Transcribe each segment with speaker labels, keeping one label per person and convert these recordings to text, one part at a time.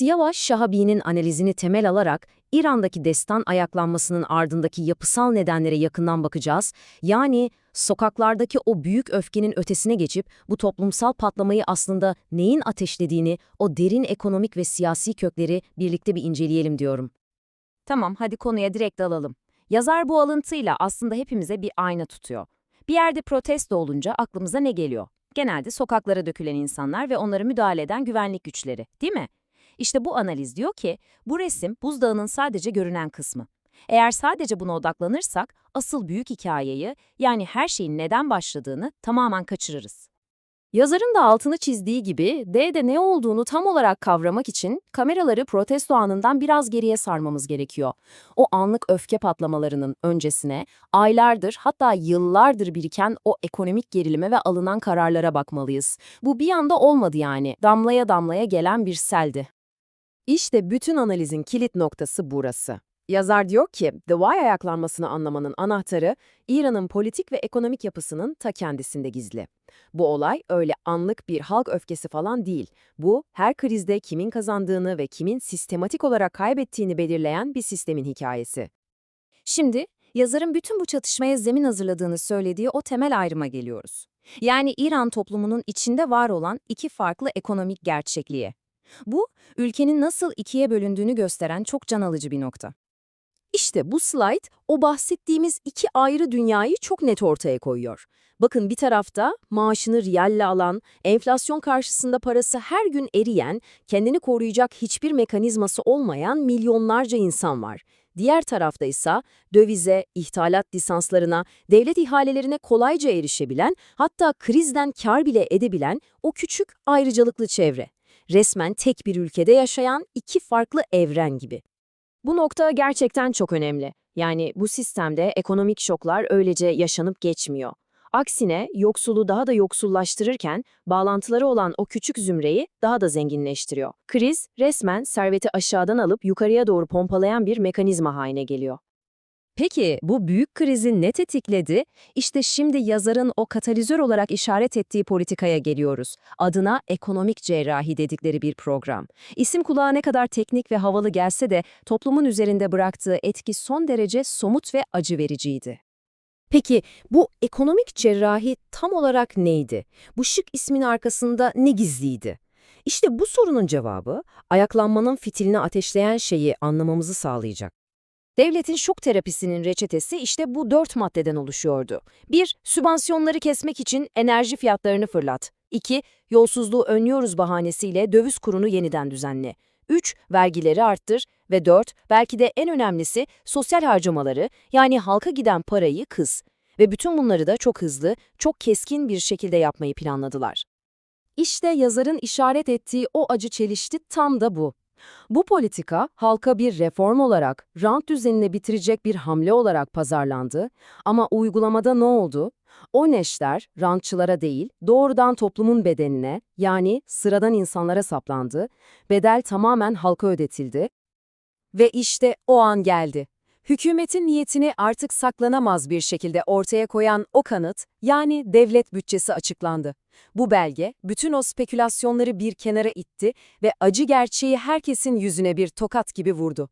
Speaker 1: Siyavaş Şahabi'nin analizini temel alarak İran'daki destan ayaklanmasının ardındaki yapısal nedenlere yakından bakacağız. Yani sokaklardaki o büyük öfkenin ötesine geçip bu toplumsal patlamayı aslında neyin ateşlediğini, o derin ekonomik ve siyasi kökleri birlikte bir inceleyelim diyorum.
Speaker 2: Tamam, hadi konuya direkt dalalım. Yazar bu alıntıyla aslında hepimize bir ayna tutuyor. Bir yerde protesto olunca aklımıza ne geliyor? Genelde sokaklara dökülen insanlar ve onlara müdahale eden güvenlik güçleri, değil mi? İşte bu analiz diyor ki, bu resim buzdağının sadece görünen kısmı. Eğer sadece buna odaklanırsak, asıl büyük hikayeyi, yani her şeyin neden başladığını tamamen kaçırırız.
Speaker 1: Yazarın da altını çizdiği gibi D'de ne olduğunu tam olarak kavramak için kameraları protesto anından biraz geriye sarmamız gerekiyor. O anlık öfke patlamalarının öncesine, aylardır hatta yıllardır biriken o ekonomik gerilime ve alınan kararlara bakmalıyız. Bu bir anda olmadı yani, damlaya damlaya gelen bir seldi. İşte bütün analizin kilit noktası burası. Yazar diyor ki, The Why ayaklanmasını anlamanın anahtarı, İran'ın politik ve ekonomik yapısının ta kendisinde gizli. Bu olay öyle anlık bir halk öfkesi falan değil. Bu, her krizde kimin kazandığını ve kimin sistematik olarak kaybettiğini belirleyen bir sistemin hikayesi.
Speaker 2: Şimdi, yazarın bütün bu çatışmaya zemin hazırladığını söylediği o temel ayrıma geliyoruz. Yani İran toplumunun içinde var olan iki farklı ekonomik gerçekliğe. Bu, ülkenin nasıl ikiye bölündüğünü gösteren çok can alıcı bir nokta.
Speaker 1: İşte bu slide o bahsettiğimiz iki ayrı dünyayı çok net ortaya koyuyor. Bakın bir tarafta maaşını riyalle alan, enflasyon karşısında parası her gün eriyen, kendini koruyacak hiçbir mekanizması olmayan milyonlarca insan var. Diğer tarafta ise dövize, ithalat lisanslarına, devlet ihalelerine kolayca erişebilen, hatta krizden kar bile edebilen o küçük ayrıcalıklı çevre. Resmen tek bir ülkede yaşayan iki farklı evren gibi. Bu nokta gerçekten çok önemli. Yani bu sistemde ekonomik şoklar öylece yaşanıp geçmiyor. Aksine yoksulu daha da yoksullaştırırken bağlantıları olan o küçük zümreyi daha da zenginleştiriyor. Kriz resmen serveti aşağıdan alıp yukarıya doğru pompalayan bir mekanizma haline geliyor. Peki bu büyük krizi ne tetikledi? İşte şimdi yazarın o katalizör olarak işaret ettiği politikaya geliyoruz. Adına ekonomik cerrahi dedikleri bir program. İsim kulağa ne kadar teknik ve havalı gelse de toplumun üzerinde bıraktığı etki son derece somut ve acı vericiydi. Peki bu ekonomik cerrahi tam olarak neydi? Bu şık ismin arkasında ne gizliydi? İşte bu sorunun cevabı ayaklanmanın fitilini ateşleyen şeyi anlamamızı sağlayacak. Devletin şok terapisinin reçetesi işte bu dört maddeden oluşuyordu. 1. Sübvansiyonları kesmek için enerji fiyatlarını fırlat. 2. Yolsuzluğu önlüyoruz bahanesiyle döviz kurunu yeniden düzenle. 3. Vergileri arttır ve 4. Belki de en önemlisi sosyal harcamaları yani halka giden parayı kız. Ve bütün bunları da çok hızlı, çok keskin bir şekilde yapmayı planladılar. İşte yazarın işaret ettiği o acı çelişti tam da bu. Bu politika halka bir reform olarak, rant düzenini bitirecek bir hamle olarak pazarlandı ama uygulamada ne oldu? O neşter rantçılara değil, doğrudan toplumun bedenine yani sıradan insanlara saplandı, bedel tamamen halka ödetildi ve işte o an geldi. Hükümetin niyetini artık saklanamaz bir şekilde ortaya koyan o kanıt, yani devlet bütçesi açıklandı. Bu belge, bütün o spekülasyonları bir kenara itti ve acı gerçeği herkesin yüzüne bir tokat gibi vurdu.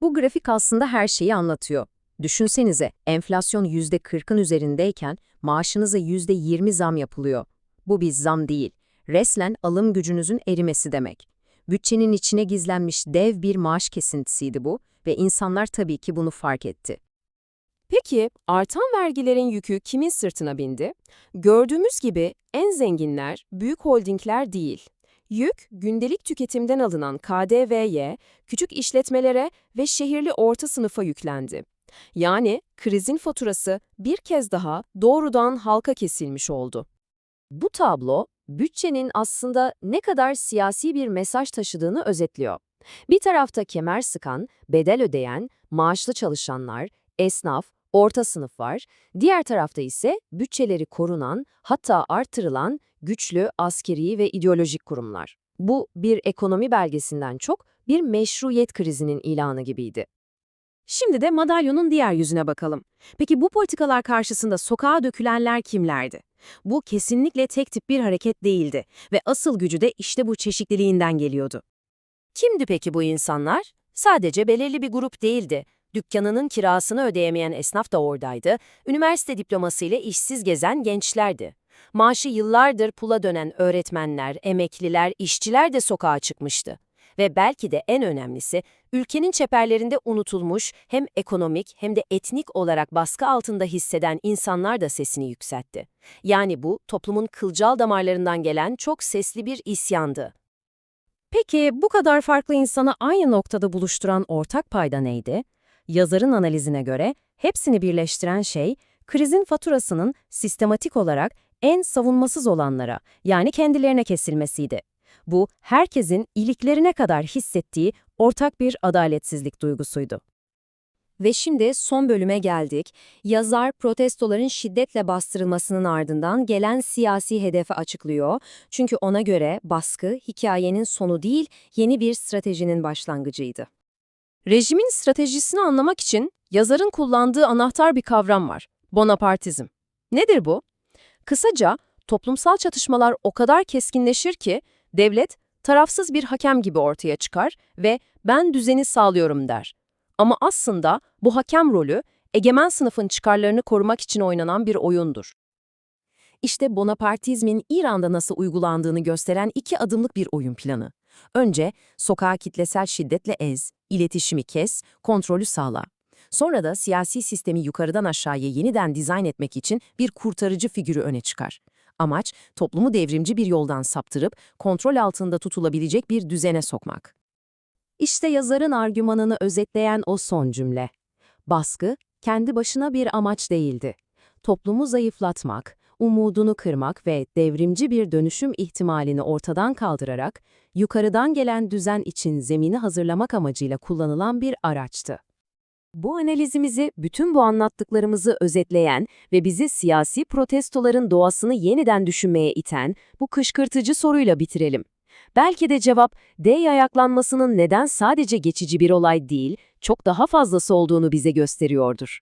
Speaker 1: Bu grafik aslında her şeyi anlatıyor. Düşünsenize, enflasyon %40'ın üzerindeyken maaşınıza %20 zam yapılıyor. Bu bir zam değil, resmen alım gücünüzün erimesi demek. Bütçenin içine gizlenmiş dev bir maaş kesintisiydi bu ve insanlar tabii ki bunu fark etti. Peki artan vergilerin yükü kimin sırtına bindi? Gördüğümüz gibi en zenginler büyük holdingler değil. Yük gündelik tüketimden alınan KDV'ye, küçük işletmelere ve şehirli orta sınıfa yüklendi. Yani krizin faturası bir kez daha doğrudan halka kesilmiş oldu. Bu tablo bütçenin aslında ne kadar siyasi bir mesaj taşıdığını özetliyor. Bir tarafta kemer sıkan, bedel ödeyen, maaşlı çalışanlar, esnaf, orta sınıf var. Diğer tarafta ise bütçeleri korunan, hatta artırılan güçlü askeri ve ideolojik kurumlar. Bu bir ekonomi belgesinden çok bir meşruiyet krizinin ilanı gibiydi. Şimdi de madalyonun diğer yüzüne bakalım. Peki bu politikalar karşısında sokağa dökülenler kimlerdi? Bu kesinlikle tek tip bir hareket değildi ve asıl gücü de işte bu çeşitliliğinden geliyordu.
Speaker 3: Kimdi peki bu insanlar? Sadece belirli bir grup değildi. Dükkanının kirasını ödeyemeyen esnaf da oradaydı. Üniversite diplomasıyla işsiz gezen gençlerdi. Maaşı yıllardır pula dönen öğretmenler, emekliler, işçiler de sokağa çıkmıştı. Ve belki de en önemlisi, ülkenin çeperlerinde unutulmuş hem ekonomik hem de etnik olarak baskı altında hisseden insanlar da sesini yükseltti. Yani bu toplumun kılcal damarlarından gelen çok sesli bir isyandı.
Speaker 2: Peki bu kadar farklı insanı aynı noktada buluşturan ortak payda neydi? Yazarın analizine göre hepsini birleştiren şey, krizin faturasının sistematik olarak en savunmasız olanlara, yani kendilerine kesilmesiydi. Bu, herkesin iliklerine kadar hissettiği ortak bir adaletsizlik duygusuydu. Ve şimdi son bölüme geldik. Yazar protestoların şiddetle bastırılmasının ardından gelen siyasi hedefi açıklıyor. Çünkü ona göre baskı hikayenin sonu değil, yeni bir stratejinin başlangıcıydı.
Speaker 1: Rejimin stratejisini anlamak için yazarın kullandığı anahtar bir kavram var. Bonapartizm. Nedir bu? Kısaca, toplumsal çatışmalar o kadar keskinleşir ki, devlet tarafsız bir hakem gibi ortaya çıkar ve ben düzeni sağlıyorum der. Ama aslında bu hakem rolü, egemen sınıfın çıkarlarını korumak için oynanan bir oyundur. İşte Bonapartizmin İran'da nasıl uygulandığını gösteren iki adımlık bir oyun planı. Önce sokağa kitlesel şiddetle ez, iletişimi kes, kontrolü sağla. Sonra da siyasi sistemi yukarıdan aşağıya yeniden dizayn etmek için bir kurtarıcı figürü öne çıkar. Amaç, toplumu devrimci bir yoldan saptırıp kontrol altında tutulabilecek bir düzene sokmak. İşte yazarın argümanını özetleyen o son cümle. Baskı, kendi başına bir amaç değildi. Toplumu zayıflatmak, umudunu kırmak ve devrimci bir dönüşüm ihtimalini ortadan kaldırarak, yukarıdan gelen düzen için zemini hazırlamak amacıyla kullanılan bir araçtı. Bu analizimizi, bütün bu anlattıklarımızı özetleyen ve bizi siyasi protestoların doğasını yeniden düşünmeye iten bu kışkırtıcı soruyla bitirelim. Belki de cevap, D ayaklanmasının neden sadece geçici bir olay değil, çok daha fazlası olduğunu bize gösteriyordur.